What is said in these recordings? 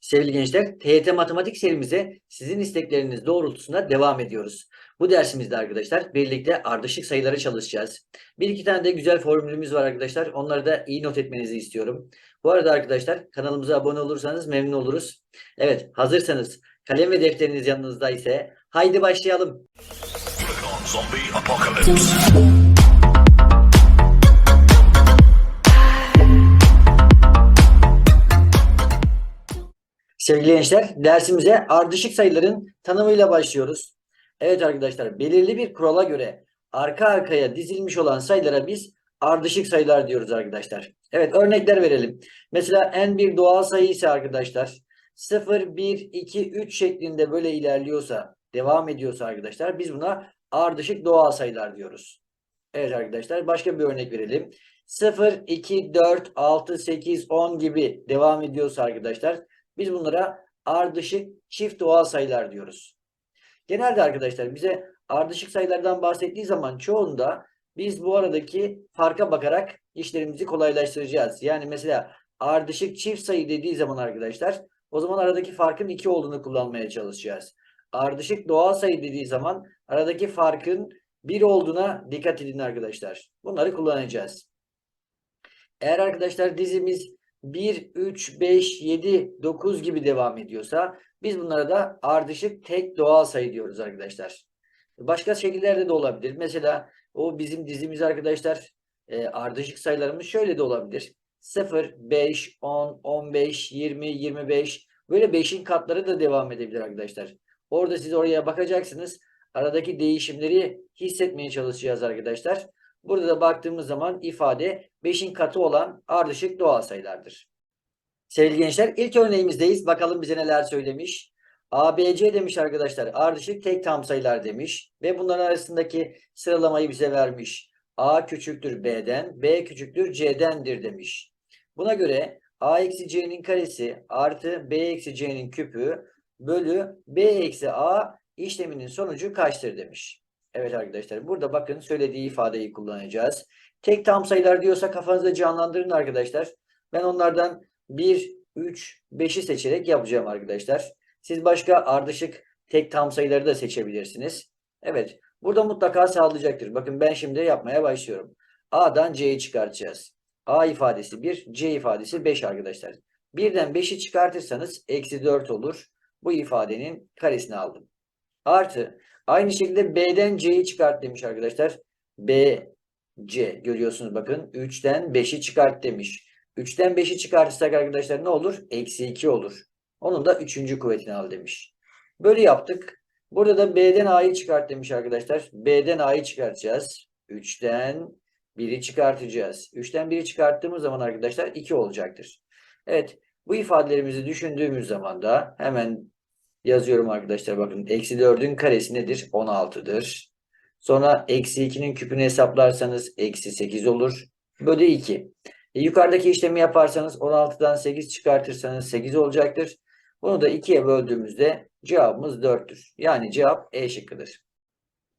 Sevgili gençler, TYT Matematik serimize sizin istekleriniz doğrultusunda devam ediyoruz. Bu dersimizde arkadaşlar birlikte ardışık sayıları çalışacağız. Bir iki tane de güzel formülümüz var arkadaşlar. Onları da iyi not etmenizi istiyorum. Bu arada arkadaşlar kanalımıza abone olursanız memnun oluruz. Evet, hazırsanız kalem ve defteriniz yanınızda ise haydi başlayalım. Zombie Apocalypse. Sevgili gençler, dersimize ardışık sayıların tanımıyla başlıyoruz. Evet arkadaşlar, belirli bir kurala göre arka arkaya dizilmiş olan sayılara biz ardışık sayılar diyoruz arkadaşlar. Evet, örnekler verelim. Mesela n bir doğal sayı ise arkadaşlar 0, 1, 2, 3 şeklinde böyle ilerliyorsa, devam ediyorsa arkadaşlar biz buna ardışık doğal sayılar diyoruz. Evet arkadaşlar, başka bir örnek verelim. 0, 2, 4, 6, 8, 10 gibi devam ediyorsa arkadaşlar biz bunlara ardışık çift doğal sayılar diyoruz. Genelde arkadaşlar bize ardışık sayılardan bahsettiği zaman çoğunda biz bu aradaki farka bakarak işlerimizi kolaylaştıracağız. Yani mesela ardışık çift sayı dediği zaman arkadaşlar o zaman aradaki farkın 2 olduğunu kullanmaya çalışacağız. Ardışık doğal sayı dediği zaman aradaki farkın 1 olduğuna dikkat edin arkadaşlar. Bunları kullanacağız. Eğer arkadaşlar dizimiz 1, 3, 5, 7, 9 gibi devam ediyorsa biz bunlara da ardışık tek doğal sayı diyoruz arkadaşlar. Başka şekillerde de olabilir. Mesela o bizim dizimiz arkadaşlar e, ardışık sayılarımız şöyle de olabilir. 0, 5, 10, 15, 20, 25 böyle 5'in katları da devam edebilir arkadaşlar. Orada siz oraya bakacaksınız. Aradaki değişimleri hissetmeye çalışacağız arkadaşlar. Burada da baktığımız zaman ifade 5'in katı olan ardışık doğal sayılardır. Sevgili gençler ilk örneğimizdeyiz. Bakalım bize neler söylemiş. ABC demiş arkadaşlar. Ardışık tek tam sayılar demiş. Ve bunların arasındaki sıralamayı bize vermiş. A küçüktür B'den, B küçüktür C'dendir demiş. Buna göre A eksi C'nin karesi artı B eksi C'nin küpü bölü B eksi A işleminin sonucu kaçtır demiş. Evet arkadaşlar burada bakın söylediği ifadeyi kullanacağız. Tek tam sayılar diyorsa kafanızda canlandırın arkadaşlar. Ben onlardan 1, 3, 5'i seçerek yapacağım arkadaşlar. Siz başka ardışık tek tam sayıları da seçebilirsiniz. Evet burada mutlaka sağlayacaktır. Bakın ben şimdi yapmaya başlıyorum. A'dan C'yi çıkartacağız. A ifadesi 1, C ifadesi 5 arkadaşlar. Birden 5'i çıkartırsanız eksi 4 olur. Bu ifadenin karesini aldım. Artı aynı şekilde B'den C'yi çıkart demiş arkadaşlar. B, C görüyorsunuz bakın 3'ten 5'i çıkart demiş. 3'ten 5'i çıkartırsak arkadaşlar ne olur? Eksi 2 olur. Onun da 3. kuvvetini al demiş. Böyle yaptık. Burada da B'den A'yı çıkart demiş arkadaşlar. B'den A'yı çıkartacağız. 3'ten 1'i çıkartacağız. 3'ten 1'i çıkarttığımız zaman arkadaşlar 2 olacaktır. Evet bu ifadelerimizi düşündüğümüz zaman da hemen yazıyorum arkadaşlar. Bakın eksi 4'ün karesi nedir? 16'dır. Sonra eksi 2'nin küpünü hesaplarsanız eksi 8 olur. Bölü 2. E, yukarıdaki işlemi yaparsanız 16'dan 8 çıkartırsanız 8 olacaktır. Bunu da 2'ye böldüğümüzde cevabımız 4'tür. Yani cevap E şıkkıdır.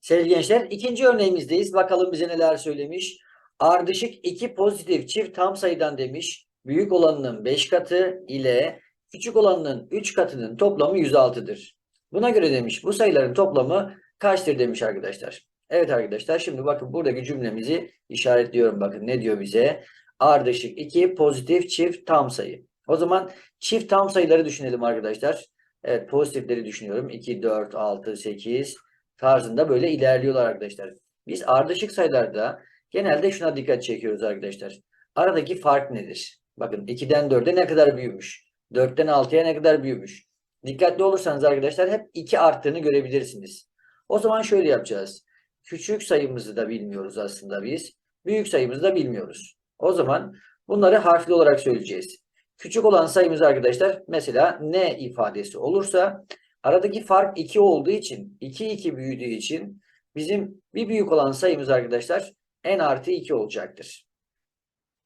Sevgili gençler ikinci örneğimizdeyiz. Bakalım bize neler söylemiş. Ardışık iki pozitif çift tam sayıdan demiş. Büyük olanının 5 katı ile küçük olanının 3 katının toplamı 106'dır. Buna göre demiş bu sayıların toplamı kaçtır demiş arkadaşlar. Evet arkadaşlar şimdi bakın buradaki cümlemizi işaretliyorum. Bakın ne diyor bize? Ardışık 2 pozitif çift tam sayı. O zaman çift tam sayıları düşünelim arkadaşlar. Evet pozitifleri düşünüyorum. 2, 4, 6, 8 tarzında böyle ilerliyorlar arkadaşlar. Biz ardışık sayılarda genelde şuna dikkat çekiyoruz arkadaşlar. Aradaki fark nedir? Bakın 2'den 4'e ne kadar büyümüş? 4'ten 6'ya ne kadar büyümüş? Dikkatli olursanız arkadaşlar hep 2 arttığını görebilirsiniz. O zaman şöyle yapacağız. Küçük sayımızı da bilmiyoruz aslında biz. Büyük sayımızı da bilmiyoruz. O zaman bunları harfli olarak söyleyeceğiz. Küçük olan sayımız arkadaşlar mesela n ifadesi olursa aradaki fark 2 olduğu için 2 2 büyüdüğü için bizim bir büyük olan sayımız arkadaşlar n artı 2 olacaktır.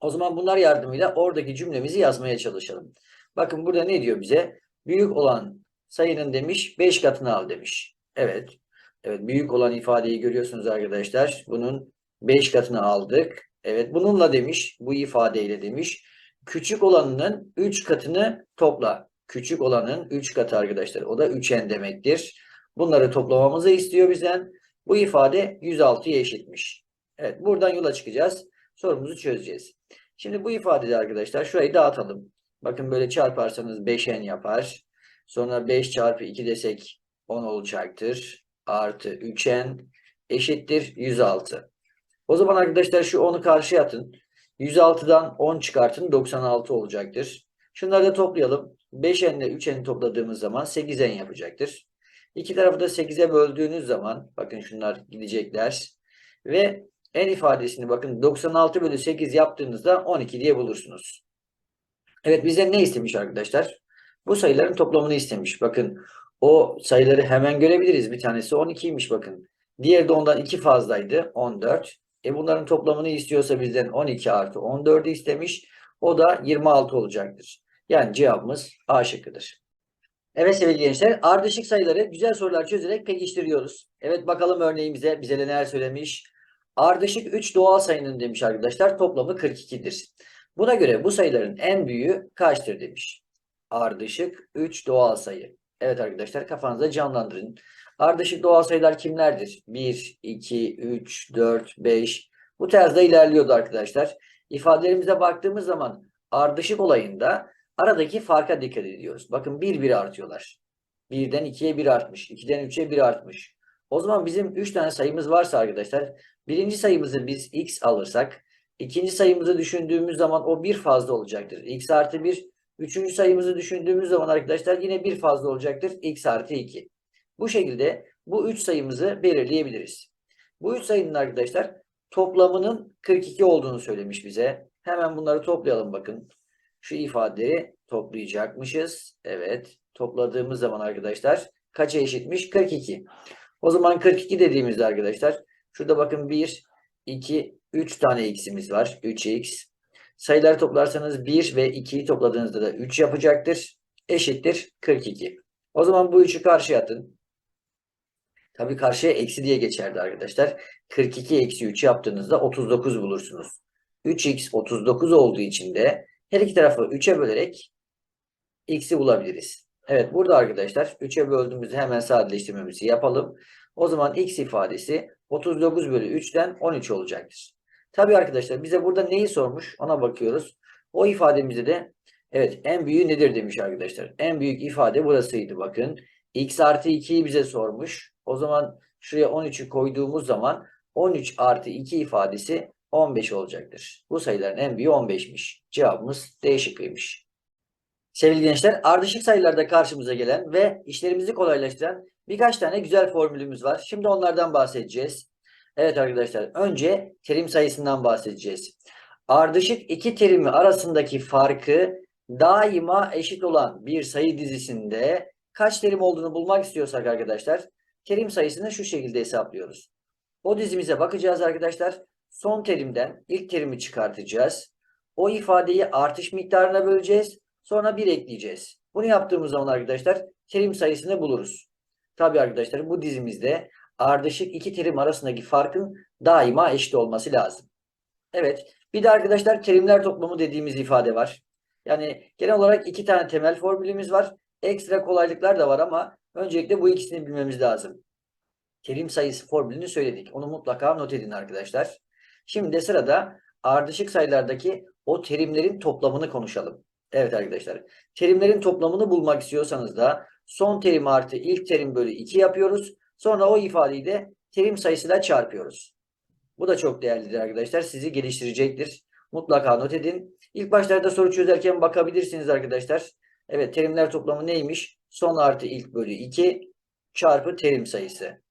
O zaman bunlar yardımıyla oradaki cümlemizi yazmaya çalışalım. Bakın burada ne diyor bize? Büyük olan sayının demiş 5 katını al demiş. Evet. Evet büyük olan ifadeyi görüyorsunuz arkadaşlar. Bunun 5 katını aldık. Evet bununla demiş bu ifadeyle demiş. Küçük olanının 3 katını topla. küçük olanın 3 katı arkadaşlar. O da 3n demektir. Bunları toplamamızı istiyor bizden. Bu ifade 106'ya eşitmiş. Evet buradan yola çıkacağız. Sorumuzu çözeceğiz. Şimdi bu ifadede arkadaşlar şurayı dağıtalım. Bakın böyle çarparsanız 5n yapar. Sonra 5 çarpı 2 desek 10 olacaktır. Artı 3n eşittir 106. O zaman arkadaşlar şu 10'u karşıya atın. 106'dan 10 çıkartın 96 olacaktır. Şunları da toplayalım. 5n ile 3n'i topladığımız zaman 8n yapacaktır. İki tarafı da 8'e böldüğünüz zaman bakın şunlar gidecekler. Ve n ifadesini bakın 96 bölü 8 yaptığınızda 12 diye bulursunuz. Evet bizden ne istemiş arkadaşlar? Bu sayıların toplamını istemiş. Bakın o sayıları hemen görebiliriz. Bir tanesi 12'ymiş bakın. Diğeri de ondan 2 fazlaydı. 14. E bunların toplamını istiyorsa bizden 12 artı 14'ü istemiş. O da 26 olacaktır. Yani cevabımız A şıkkıdır. Evet sevgili gençler ardışık sayıları güzel sorular çözerek pekiştiriyoruz. Evet bakalım örneğimize bize neler söylemiş. Ardışık 3 doğal sayının demiş arkadaşlar toplamı 42'dir. Buna göre bu sayıların en büyüğü kaçtır demiş. Ardışık 3 doğal sayı. Evet arkadaşlar kafanızda canlandırın. Ardışık doğal sayılar kimlerdir? 1, 2, 3, 4, 5. Bu tarzda ilerliyordu arkadaşlar. İfadelerimize baktığımız zaman ardışık olayında aradaki farka dikkat ediyoruz. Bakın 1 1 artıyorlar. 1'den 2'ye 1 artmış. 2'den 3'e 1 artmış. O zaman bizim 3 tane sayımız varsa arkadaşlar birinci sayımızı biz x alırsak ikinci sayımızı düşündüğümüz zaman o 1 fazla olacaktır. x artı 1. Üçüncü sayımızı düşündüğümüz zaman arkadaşlar yine 1 fazla olacaktır. x artı 2. Bu şekilde bu 3 sayımızı belirleyebiliriz. Bu 3 sayının arkadaşlar toplamının 42 olduğunu söylemiş bize. Hemen bunları toplayalım bakın. Şu ifadeleri toplayacakmışız. Evet. Topladığımız zaman arkadaşlar kaça eşitmiş? 42. O zaman 42 dediğimizde arkadaşlar şurada bakın 1, 2, 3 tane x'imiz var. 3x. Sayıları toplarsanız 1 ve 2'yi topladığınızda da 3 yapacaktır. Eşittir 42. O zaman bu 3'ü karşıya atın. Tabii karşıya eksi diye geçerdi arkadaşlar. 42 eksi 3 yaptığınızda 39 bulursunuz. 3x 39 olduğu için de her iki tarafı 3'e bölerek x'i bulabiliriz. Evet burada arkadaşlar 3'e böldüğümüzde hemen sadeleştirmemizi yapalım. O zaman x ifadesi 39 bölü 3'ten 13 olacaktır. Tabii arkadaşlar bize burada neyi sormuş ona bakıyoruz. O ifademizde de evet en büyüğü nedir demiş arkadaşlar. En büyük ifade burasıydı bakın. x artı 2'yi bize sormuş. O zaman şuraya 13'ü koyduğumuz zaman 13 artı 2 ifadesi 15 olacaktır. Bu sayıların en büyüğü 15'miş. Cevabımız D şıkkıymış. Sevgili gençler, ardışık sayılarda karşımıza gelen ve işlerimizi kolaylaştıran birkaç tane güzel formülümüz var. Şimdi onlardan bahsedeceğiz. Evet arkadaşlar, önce terim sayısından bahsedeceğiz. Ardışık iki terimi arasındaki farkı daima eşit olan bir sayı dizisinde kaç terim olduğunu bulmak istiyorsak arkadaşlar, terim sayısını şu şekilde hesaplıyoruz. O dizimize bakacağız arkadaşlar. Son terimden ilk terimi çıkartacağız. O ifadeyi artış miktarına böleceğiz. Sonra 1 ekleyeceğiz. Bunu yaptığımız zaman arkadaşlar terim sayısını buluruz. Tabi arkadaşlar bu dizimizde ardışık iki terim arasındaki farkın daima eşit olması lazım. Evet. Bir de arkadaşlar terimler toplamı dediğimiz ifade var. Yani genel olarak iki tane temel formülümüz var. Ekstra kolaylıklar da var ama öncelikle bu ikisini bilmemiz lazım. Terim sayısı formülünü söyledik. Onu mutlaka not edin arkadaşlar. Şimdi de sırada ardışık sayılardaki o terimlerin toplamını konuşalım. Evet arkadaşlar. Terimlerin toplamını bulmak istiyorsanız da son terim artı ilk terim bölü 2 yapıyoruz. Sonra o ifadeyi de terim sayısıyla çarpıyoruz. Bu da çok değerlidir arkadaşlar. Sizi geliştirecektir. Mutlaka not edin. İlk başlarda soru çözerken bakabilirsiniz arkadaşlar. Evet terimler toplamı neymiş? Son artı ilk bölü 2 çarpı terim sayısı.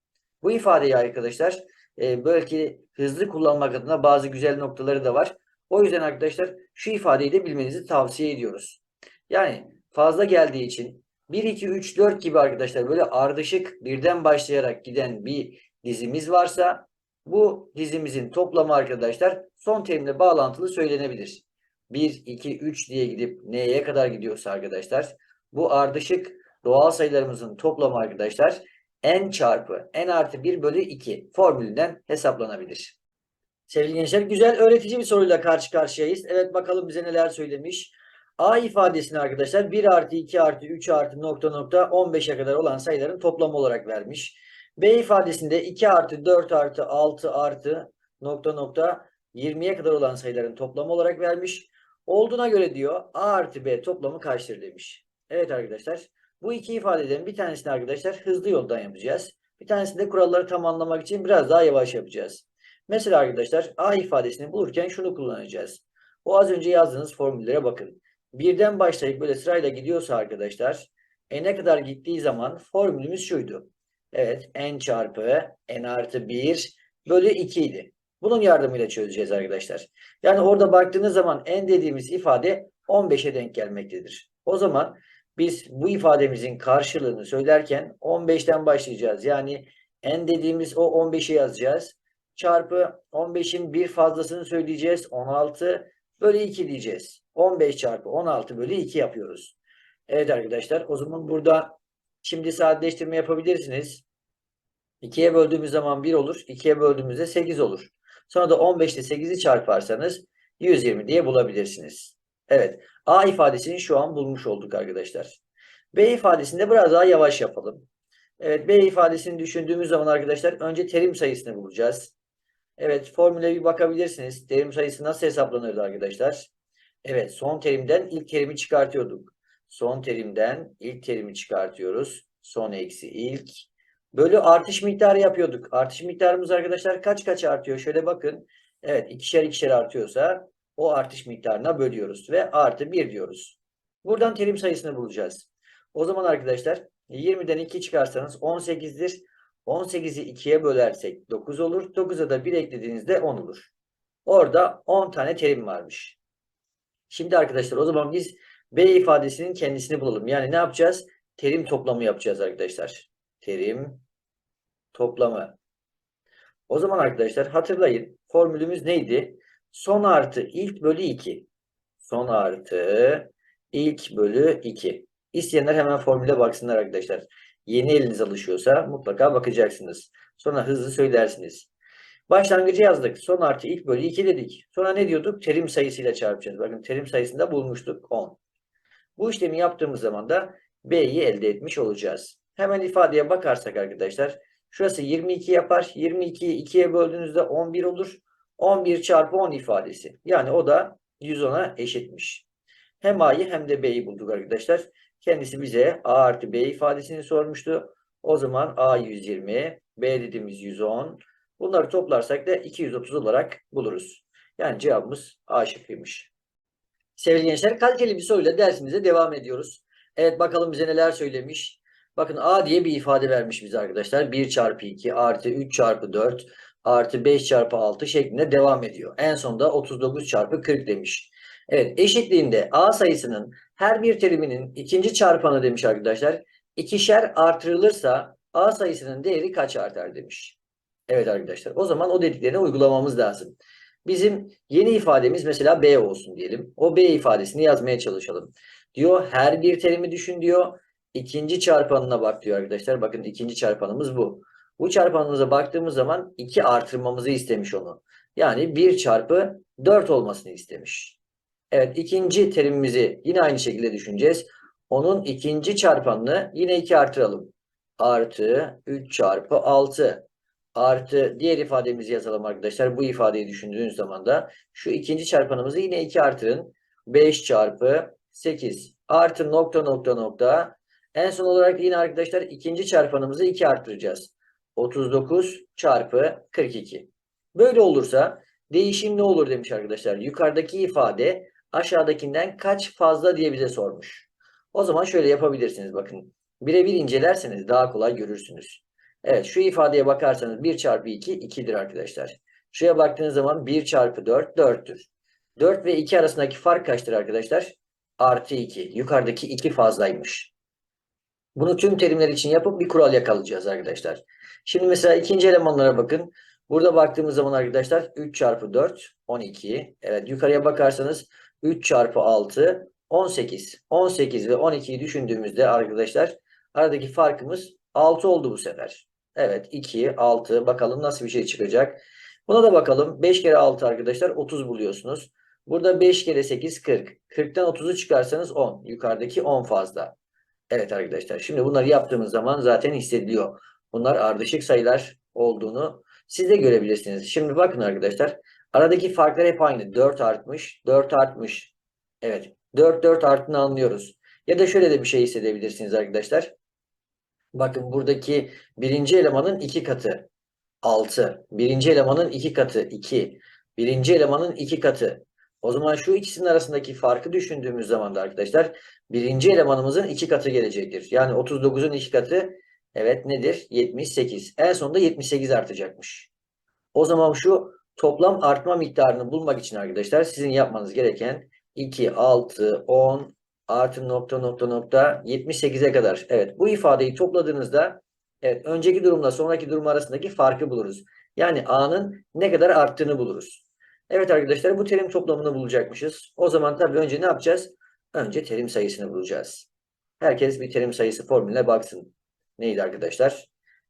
Bu ifadeyi arkadaşlar e, belki hızlı kullanmak adına bazı güzel noktaları da var. O yüzden arkadaşlar şu ifadeyi de bilmenizi tavsiye ediyoruz. Yani fazla geldiği için 1, 2, 3, 4 gibi arkadaşlar böyle ardışık birden başlayarak giden bir dizimiz varsa bu dizimizin toplamı arkadaşlar son terimle bağlantılı söylenebilir. 1, 2, 3 diye gidip neye kadar gidiyorsa arkadaşlar bu ardışık doğal sayılarımızın toplamı arkadaşlar n çarpı n artı 1 bölü 2 formülünden hesaplanabilir. Sevgili gençler güzel öğretici bir soruyla karşı karşıyayız. Evet bakalım bize neler söylemiş. A ifadesini arkadaşlar 1 artı 2 artı 3 artı nokta nokta 15'e kadar olan sayıların toplamı olarak vermiş. B ifadesinde 2 artı 4 artı 6 artı nokta nokta 20'ye kadar olan sayıların toplamı olarak vermiş. Olduğuna göre diyor A artı B toplamı kaçtır demiş. Evet arkadaşlar bu iki ifadeden bir tanesini arkadaşlar hızlı yoldan yapacağız. Bir tanesini de kuralları tam anlamak için biraz daha yavaş yapacağız. Mesela arkadaşlar A ifadesini bulurken şunu kullanacağız. O az önce yazdığınız formüllere bakın. Birden başlayıp böyle sırayla gidiyorsa arkadaşlar n'e kadar gittiği zaman formülümüz şuydu. Evet n çarpı n artı 1 bölü 2 idi. Bunun yardımıyla çözeceğiz arkadaşlar. Yani orada baktığınız zaman n dediğimiz ifade 15'e denk gelmektedir. O zaman biz bu ifademizin karşılığını söylerken 15'ten başlayacağız. Yani n dediğimiz o 15'i yazacağız. Çarpı 15'in bir fazlasını söyleyeceğiz. 16 bölü 2 diyeceğiz. 15 çarpı 16 bölü 2 yapıyoruz. Evet arkadaşlar o zaman burada şimdi sadeleştirme yapabilirsiniz. 2'ye böldüğümüz zaman 1 olur. 2'ye böldüğümüzde 8 olur. Sonra da 15 ile 8'i çarparsanız 120 diye bulabilirsiniz. Evet. A ifadesini şu an bulmuş olduk arkadaşlar. B ifadesinde biraz daha yavaş yapalım. Evet B ifadesini düşündüğümüz zaman arkadaşlar önce terim sayısını bulacağız. Evet formüle bir bakabilirsiniz. Terim sayısı nasıl hesaplanırdı arkadaşlar? Evet son terimden ilk terimi çıkartıyorduk. Son terimden ilk terimi çıkartıyoruz. Son eksi ilk. Bölü artış miktarı yapıyorduk. Artış miktarımız arkadaşlar kaç kaç artıyor? Şöyle bakın. Evet ikişer ikişer artıyorsa o artış miktarına bölüyoruz ve artı 1 diyoruz. Buradan terim sayısını bulacağız. O zaman arkadaşlar 20'den 2 çıkarsanız 18'dir. 18'i 2'ye bölersek 9 olur. 9'a da 1 eklediğinizde 10 olur. Orada 10 tane terim varmış. Şimdi arkadaşlar o zaman biz B ifadesinin kendisini bulalım. Yani ne yapacağız? Terim toplamı yapacağız arkadaşlar. Terim toplamı. O zaman arkadaşlar hatırlayın. Formülümüz neydi? Son artı ilk bölü 2. Son artı ilk bölü 2. İsteyenler hemen formüle baksınlar arkadaşlar. Yeni eliniz alışıyorsa mutlaka bakacaksınız. Sonra hızlı söylersiniz. Başlangıcı yazdık. Son artı ilk bölü 2 dedik. Sonra ne diyorduk? Terim sayısıyla çarpacağız. Bakın terim sayısını da bulmuştuk. 10. Bu işlemi yaptığımız zaman da B'yi elde etmiş olacağız. Hemen ifadeye bakarsak arkadaşlar. Şurası 22 yapar. 22'yi 2'ye böldüğünüzde 11 olur. 11 çarpı 10 ifadesi. Yani o da 110'a eşitmiş. Hem A'yı hem de B'yi bulduk arkadaşlar. Kendisi bize A artı B ifadesini sormuştu. O zaman A 120, B dediğimiz 110. Bunları toplarsak da 230 olarak buluruz. Yani cevabımız A şıkkıymış. Sevgili gençler kaliteli bir soruyla dersimize devam ediyoruz. Evet bakalım bize neler söylemiş. Bakın A diye bir ifade vermiş bize arkadaşlar. 1 çarpı 2 artı 3 çarpı 4 artı 5 çarpı 6 şeklinde devam ediyor. En sonunda 39 çarpı 40 demiş. Evet eşitliğinde A sayısının her bir teriminin ikinci çarpanı demiş arkadaşlar. İkişer artırılırsa A sayısının değeri kaç artar demiş. Evet arkadaşlar o zaman o dediklerini uygulamamız lazım. Bizim yeni ifademiz mesela B olsun diyelim. O B ifadesini yazmaya çalışalım. Diyor her bir terimi düşün diyor. İkinci çarpanına bak diyor arkadaşlar. Bakın ikinci çarpanımız bu. Bu çarpanımıza baktığımız zaman 2 artırmamızı istemiş onu. Yani 1 çarpı 4 olmasını istemiş. Evet ikinci terimimizi yine aynı şekilde düşüneceğiz. Onun ikinci çarpanını yine 2 artıralım. Artı 3 çarpı 6 artı diğer ifademizi yazalım arkadaşlar. Bu ifadeyi düşündüğünüz zaman da şu ikinci çarpanımızı yine 2 artırın. 5 çarpı 8 artı nokta nokta nokta. En son olarak yine arkadaşlar ikinci çarpanımızı 2 artıracağız. 39 çarpı 42. Böyle olursa değişim ne olur demiş arkadaşlar. Yukarıdaki ifade aşağıdakinden kaç fazla diye bize sormuş. O zaman şöyle yapabilirsiniz bakın. Birebir incelerseniz daha kolay görürsünüz. Evet şu ifadeye bakarsanız 1 çarpı 2 2'dir arkadaşlar. Şuraya baktığınız zaman 1 çarpı 4 4'tür. 4 ve 2 arasındaki fark kaçtır arkadaşlar? Artı 2. Yukarıdaki 2 fazlaymış. Bunu tüm terimler için yapıp bir kural yakalayacağız arkadaşlar. Şimdi mesela ikinci elemanlara bakın. Burada baktığımız zaman arkadaşlar 3 çarpı 4 12. Evet yukarıya bakarsanız 3 çarpı 6 18. 18 ve 12'yi düşündüğümüzde arkadaşlar aradaki farkımız 6 oldu bu sefer. Evet 2, 6 bakalım nasıl bir şey çıkacak. Buna da bakalım. 5 kere 6 arkadaşlar 30 buluyorsunuz. Burada 5 kere 8 40. 40'tan 30'u çıkarsanız 10. Yukarıdaki 10 fazla. Evet arkadaşlar. Şimdi bunları yaptığımız zaman zaten hissediliyor. Bunlar ardışık sayılar olduğunu siz de görebilirsiniz. Şimdi bakın arkadaşlar. Aradaki farklar hep aynı. 4 artmış. 4 artmış. Evet. 4 4 arttığını anlıyoruz. Ya da şöyle de bir şey hissedebilirsiniz arkadaşlar. Bakın buradaki birinci elemanın iki katı 6. Birinci elemanın iki katı 2. Birinci elemanın iki katı. O zaman şu ikisinin arasındaki farkı düşündüğümüz zaman da arkadaşlar birinci elemanımızın iki katı gelecektir. Yani 39'un iki katı evet nedir? 78. En sonunda 78 artacakmış. O zaman şu toplam artma miktarını bulmak için arkadaşlar sizin yapmanız gereken 2, 6, 10 artı nokta nokta nokta 78'e kadar. Evet bu ifadeyi topladığınızda evet önceki durumla sonraki durum arasındaki farkı buluruz. Yani A'nın ne kadar arttığını buluruz. Evet arkadaşlar bu terim toplamını bulacakmışız. O zaman tabii önce ne yapacağız? Önce terim sayısını bulacağız. Herkes bir terim sayısı formülüne baksın. Neydi arkadaşlar?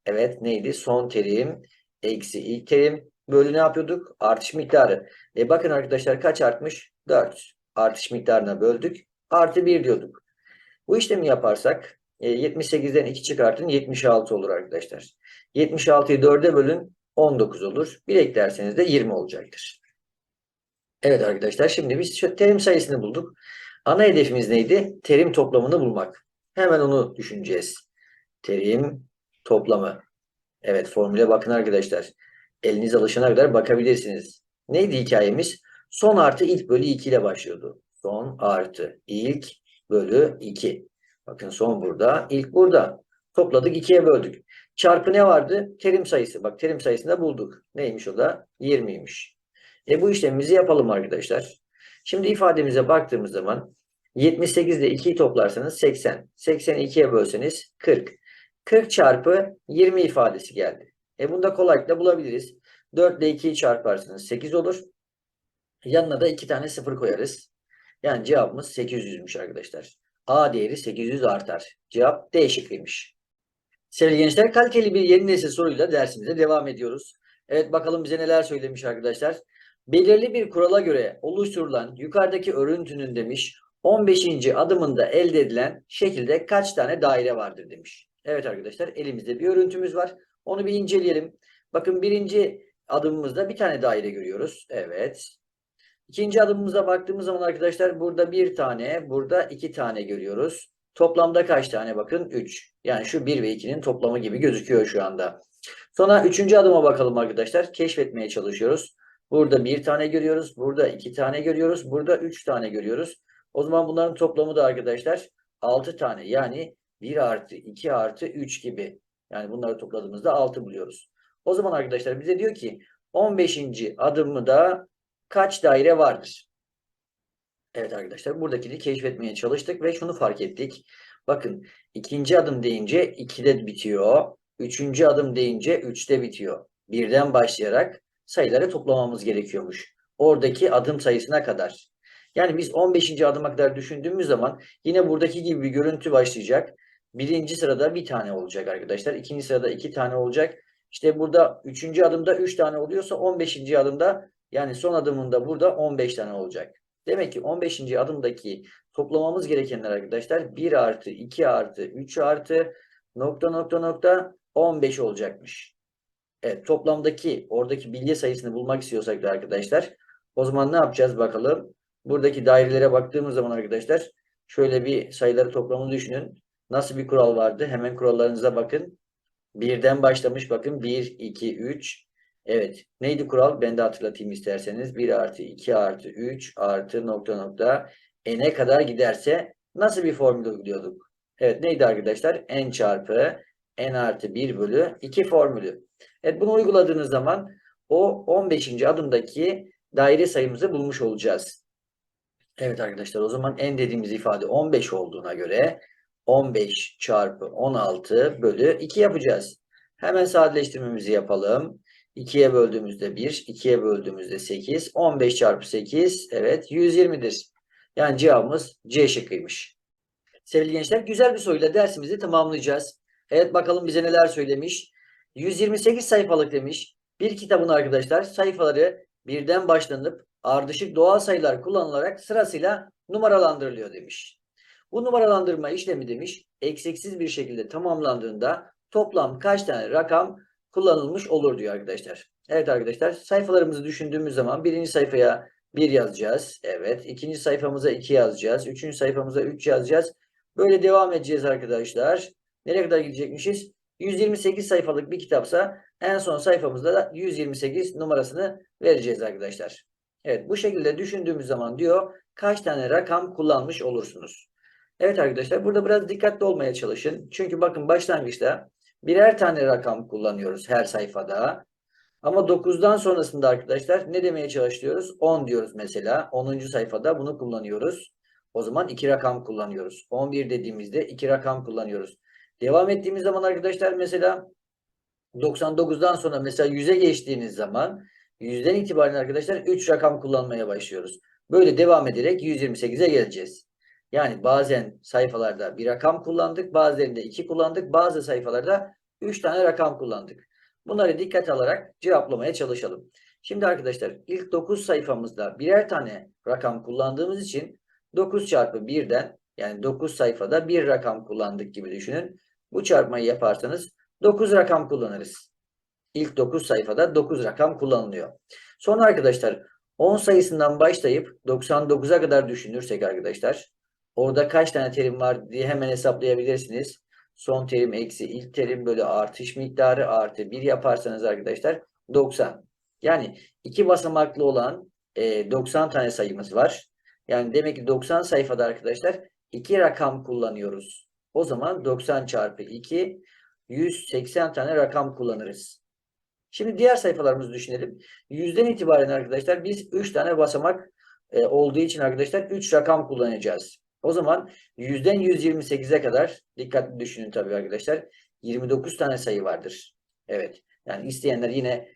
Evet neydi? Son terim eksi ilk terim bölü ne yapıyorduk? Artış miktarı. E bakın arkadaşlar kaç artmış? 4. Artış miktarına böldük. Artı 1 diyorduk. Bu işlemi yaparsak e, 78'den 2 çıkartın 76 olur arkadaşlar. 76'yı 4'e bölün 19 olur. 1 eklerseniz de 20 olacaktır. Evet arkadaşlar şimdi biz terim sayısını bulduk. Ana hedefimiz neydi? Terim toplamını bulmak. Hemen onu düşüneceğiz. Terim toplamı. Evet formüle bakın arkadaşlar. Eliniz alışana kadar bakabilirsiniz. Neydi hikayemiz? Son artı ilk bölü 2 ile başlıyordu. Son artı ilk bölü 2. Bakın son burada, ilk burada. Topladık 2'ye böldük. Çarpı ne vardı? Terim sayısı. Bak terim sayısını da bulduk. Neymiş o da? 20'ymiş. E bu işlemimizi yapalım arkadaşlar. Şimdi ifademize baktığımız zaman 78 ile 2'yi toplarsanız 80. 80'i 2'ye bölseniz 40. 40 çarpı 20 ifadesi geldi. E bunu da kolaylıkla bulabiliriz. 4 ile 2'yi çarparsınız 8 olur. Yanına da 2 tane 0 koyarız. Yani cevabımız 800'müş arkadaşlar. A değeri 800 artar. Cevap D şıkkıymış. Sevgili gençler kaliteli bir yeni nesil soruyla dersimize devam ediyoruz. Evet bakalım bize neler söylemiş arkadaşlar. Belirli bir kurala göre oluşturulan yukarıdaki örüntünün demiş 15. adımında elde edilen şekilde kaç tane daire vardır demiş. Evet arkadaşlar elimizde bir örüntümüz var. Onu bir inceleyelim. Bakın birinci adımımızda bir tane daire görüyoruz. Evet. İkinci adımımıza baktığımız zaman arkadaşlar burada bir tane, burada iki tane görüyoruz. Toplamda kaç tane bakın? 3. Yani şu 1 ve 2'nin toplamı gibi gözüküyor şu anda. Sonra üçüncü adıma bakalım arkadaşlar. Keşfetmeye çalışıyoruz. Burada bir tane görüyoruz. Burada iki tane görüyoruz. Burada üç tane görüyoruz. O zaman bunların toplamı da arkadaşlar 6 tane. Yani 1 artı 2 artı 3 gibi. Yani bunları topladığımızda 6 buluyoruz. O zaman arkadaşlar bize diyor ki 15. adımda kaç daire vardır? Evet arkadaşlar buradakini keşfetmeye çalıştık ve şunu fark ettik. Bakın ikinci adım deyince 2'de bitiyor. Üçüncü adım deyince 3'te bitiyor. Birden başlayarak sayıları toplamamız gerekiyormuş. Oradaki adım sayısına kadar. Yani biz 15. adıma kadar düşündüğümüz zaman yine buradaki gibi bir görüntü başlayacak. Birinci sırada bir tane olacak arkadaşlar. İkinci sırada iki tane olacak. İşte burada üçüncü adımda üç tane oluyorsa 15. adımda yani son adımında burada 15 tane olacak. Demek ki 15. adımdaki toplamamız gerekenler arkadaşlar 1 artı 2 artı 3 artı nokta nokta nokta 15 olacakmış. Evet toplamdaki oradaki bilye sayısını bulmak istiyorsak da arkadaşlar o zaman ne yapacağız bakalım. Buradaki dairelere baktığımız zaman arkadaşlar şöyle bir sayıları toplamını düşünün. Nasıl bir kural vardı? Hemen kurallarınıza bakın. Birden başlamış bakın 1, 2, 3. Evet. Neydi kural? Ben de hatırlatayım isterseniz. 1 artı 2 artı 3 artı nokta nokta n'e kadar giderse nasıl bir formül uyguluyorduk? Evet neydi arkadaşlar? n çarpı n artı 1 bölü 2 formülü. Evet bunu uyguladığınız zaman o 15. adımdaki daire sayımızı bulmuş olacağız. Evet arkadaşlar o zaman n dediğimiz ifade 15 olduğuna göre 15 çarpı 16 bölü 2 yapacağız. Hemen sadeleştirmemizi yapalım. 2'ye böldüğümüzde 1, 2'ye böldüğümüzde 8, 15 çarpı 8, evet 120'dir. Yani cevabımız C şıkkıymış. Sevgili gençler güzel bir soruyla dersimizi tamamlayacağız. Evet bakalım bize neler söylemiş. 128 sayfalık demiş. Bir kitabın arkadaşlar sayfaları birden başlanıp ardışık doğal sayılar kullanılarak sırasıyla numaralandırılıyor demiş. Bu numaralandırma işlemi demiş eksiksiz bir şekilde tamamlandığında toplam kaç tane rakam kullanılmış olur diyor arkadaşlar. Evet arkadaşlar sayfalarımızı düşündüğümüz zaman birinci sayfaya 1 yazacağız. Evet. ikinci sayfamıza 2 yazacağız. Üçüncü sayfamıza 3 yazacağız. Böyle devam edeceğiz arkadaşlar. Nereye kadar gidecekmişiz? 128 sayfalık bir kitapsa en son sayfamızda da 128 numarasını vereceğiz arkadaşlar. Evet bu şekilde düşündüğümüz zaman diyor kaç tane rakam kullanmış olursunuz. Evet arkadaşlar burada biraz dikkatli olmaya çalışın. Çünkü bakın başlangıçta birer tane rakam kullanıyoruz her sayfada. Ama 9'dan sonrasında arkadaşlar ne demeye çalışıyoruz? 10 diyoruz mesela. 10. sayfada bunu kullanıyoruz. O zaman 2 rakam kullanıyoruz. 11 dediğimizde 2 rakam kullanıyoruz. Devam ettiğimiz zaman arkadaşlar mesela 99'dan sonra mesela 100'e geçtiğiniz zaman 100'den itibaren arkadaşlar 3 rakam kullanmaya başlıyoruz. Böyle devam ederek 128'e geleceğiz. Yani bazen sayfalarda bir rakam kullandık, bazılarında 2 kullandık, bazı sayfalarda 3 tane rakam kullandık. Bunları dikkat alarak cevaplamaya çalışalım. Şimdi arkadaşlar ilk 9 sayfamızda birer tane rakam kullandığımız için 9 çarpı 1'den yani 9 sayfada bir rakam kullandık gibi düşünün. Bu çarpmayı yaparsanız 9 rakam kullanırız. İlk 9 sayfada 9 rakam kullanılıyor. Sonra arkadaşlar 10 sayısından başlayıp 99'a kadar düşünürsek arkadaşlar orada kaç tane terim var diye hemen hesaplayabilirsiniz. Son terim eksi ilk terim bölü artış miktarı artı 1 yaparsanız arkadaşlar 90. Yani iki basamaklı olan e, 90 tane sayımız var. Yani demek ki 90 sayfada arkadaşlar iki rakam kullanıyoruz. O zaman 90 çarpı 2 180 tane rakam kullanırız. Şimdi diğer sayfalarımızı düşünelim. Yüzden itibaren arkadaşlar biz 3 tane basamak e, olduğu için arkadaşlar 3 rakam kullanacağız. O zaman yüzden 128'e kadar dikkatli düşünün tabii arkadaşlar. 29 tane sayı vardır. Evet. Yani isteyenler yine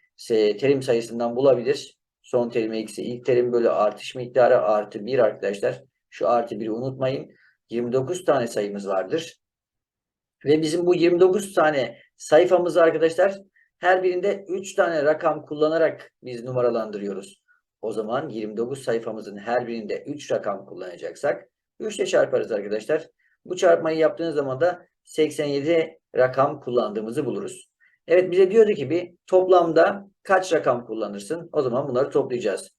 terim sayısından bulabilir. Son terim eksi ilk terim bölü artış miktarı artı 1 arkadaşlar. Şu artı 1'i unutmayın. 29 tane sayımız vardır. Ve bizim bu 29 tane sayfamızı arkadaşlar her birinde 3 tane rakam kullanarak biz numaralandırıyoruz. O zaman 29 sayfamızın her birinde 3 rakam kullanacaksak 3 ile çarparız arkadaşlar. Bu çarpmayı yaptığınız zaman da 87 rakam kullandığımızı buluruz. Evet bize diyordu ki bir toplamda kaç rakam kullanırsın? O zaman bunları toplayacağız.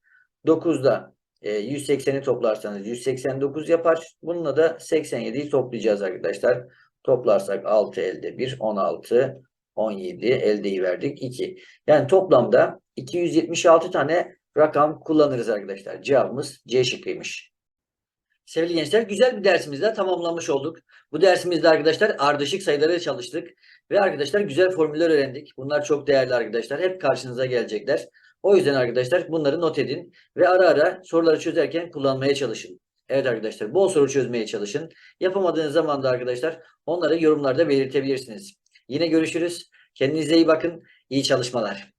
9'da e, 180'i toplarsanız 189 yapar. Bununla da 87'yi toplayacağız arkadaşlar. Toplarsak 6 elde 1, 16, 17 eldeyi verdik 2. Yani toplamda 276 tane rakam kullanırız arkadaşlar. Cevabımız C şıkkıymış. Sevgili gençler güzel bir dersimizde tamamlamış olduk. Bu dersimizde arkadaşlar ardışık sayıları çalıştık. Ve arkadaşlar güzel formüller öğrendik. Bunlar çok değerli arkadaşlar. Hep karşınıza gelecekler. O yüzden arkadaşlar bunları not edin. Ve ara ara soruları çözerken kullanmaya çalışın. Evet arkadaşlar bol soru çözmeye çalışın. Yapamadığınız zaman da arkadaşlar onları yorumlarda belirtebilirsiniz. Yine görüşürüz. Kendinize iyi bakın. İyi çalışmalar.